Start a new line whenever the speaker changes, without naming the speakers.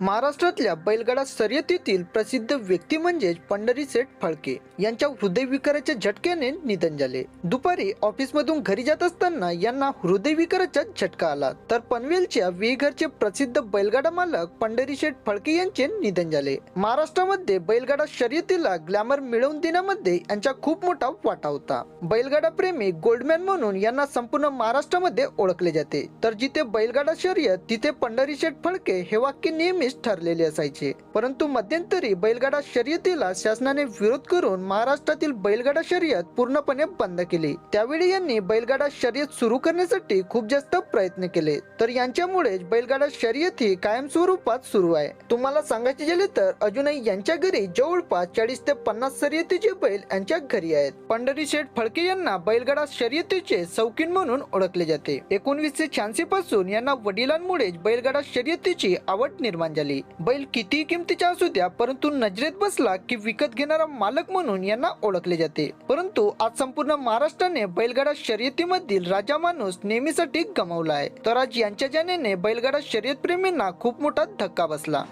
महाराष्ट्रातल्या बैलगाडा शर्यतीतील प्रसिद्ध व्यक्ती म्हणजेच पंढरी सेठ फळके यांच्या हृदयविकाराच्या झटक्याने निधन झाले. दुपारी ऑफिसमधून घरी जात असताना यांना हृदयविकाराचा झटका आला. तर पनवेलच्या वेघरचे प्रसिद्ध बैलगाडा मालक पंढरी शेठ फळके यांचे निधन झाले. महाराष्ट्रामध्ये बैलगाडा शर्यतीला ग्लॅमर मिळवून देण्यामध्ये यांचा खूप मोठा वाटा होता. बैलगाडा प्रेमी गोल्डमॅन म्हणून यांना संपूर्ण महाराष्ट्रामध्ये ओळखले जाते. तर जिथे बैलगाडा शर्यत तिथे पंढरी शेठ फळके हे वाक्य नेहमी नेहमीच ठरलेले असायचे. परंतु मध्यंतरी बैलगाडा शर्यतीला शासनाने विरोध करून महाराष्ट्रातील बैलगाडा शर्यत पूर्णपणे बंद केली. त्यावेळी यांनी बैलगाडा शर्यत सुरू करण्यासाठी खूप जास्त प्रयत्न केले. तर यांच्यामुळेच बैलगाडा शर्यत ही कायम स्वरूपात सुरू आहे. तुम्हाला सांगायचे झाले तर अजूनही यांच्या घरी जवळपास चाळीस ते पन्नास शर्यतीचे बैल यांच्या घरी आहेत. पंढरी शेठ फळके यांना बैलगाडा शर्यतीचे शौकीन म्हणून ओळखले जाते. एकोणवीसशे शहाऐंशी पासून यांना वडिलांमुळेच बैलगाडा शर्यतीची आवड निर्माण झाली. बैल कितीही किमतीचा असू द्या परंतु नजरेत बसला की विकत घेणारा मालक म्हणून यांना ओळखले जाते. परंतु आज संपूर्ण महाराष्ट्राने बैलगाडा शर्यतीमधील राजा माणूस नेहमीसाठी गमावला आहे. तर आज यांच्या जाण्याने बैलगाडा शर्यत प्रेमींना खूप मोठा धक्का बसला.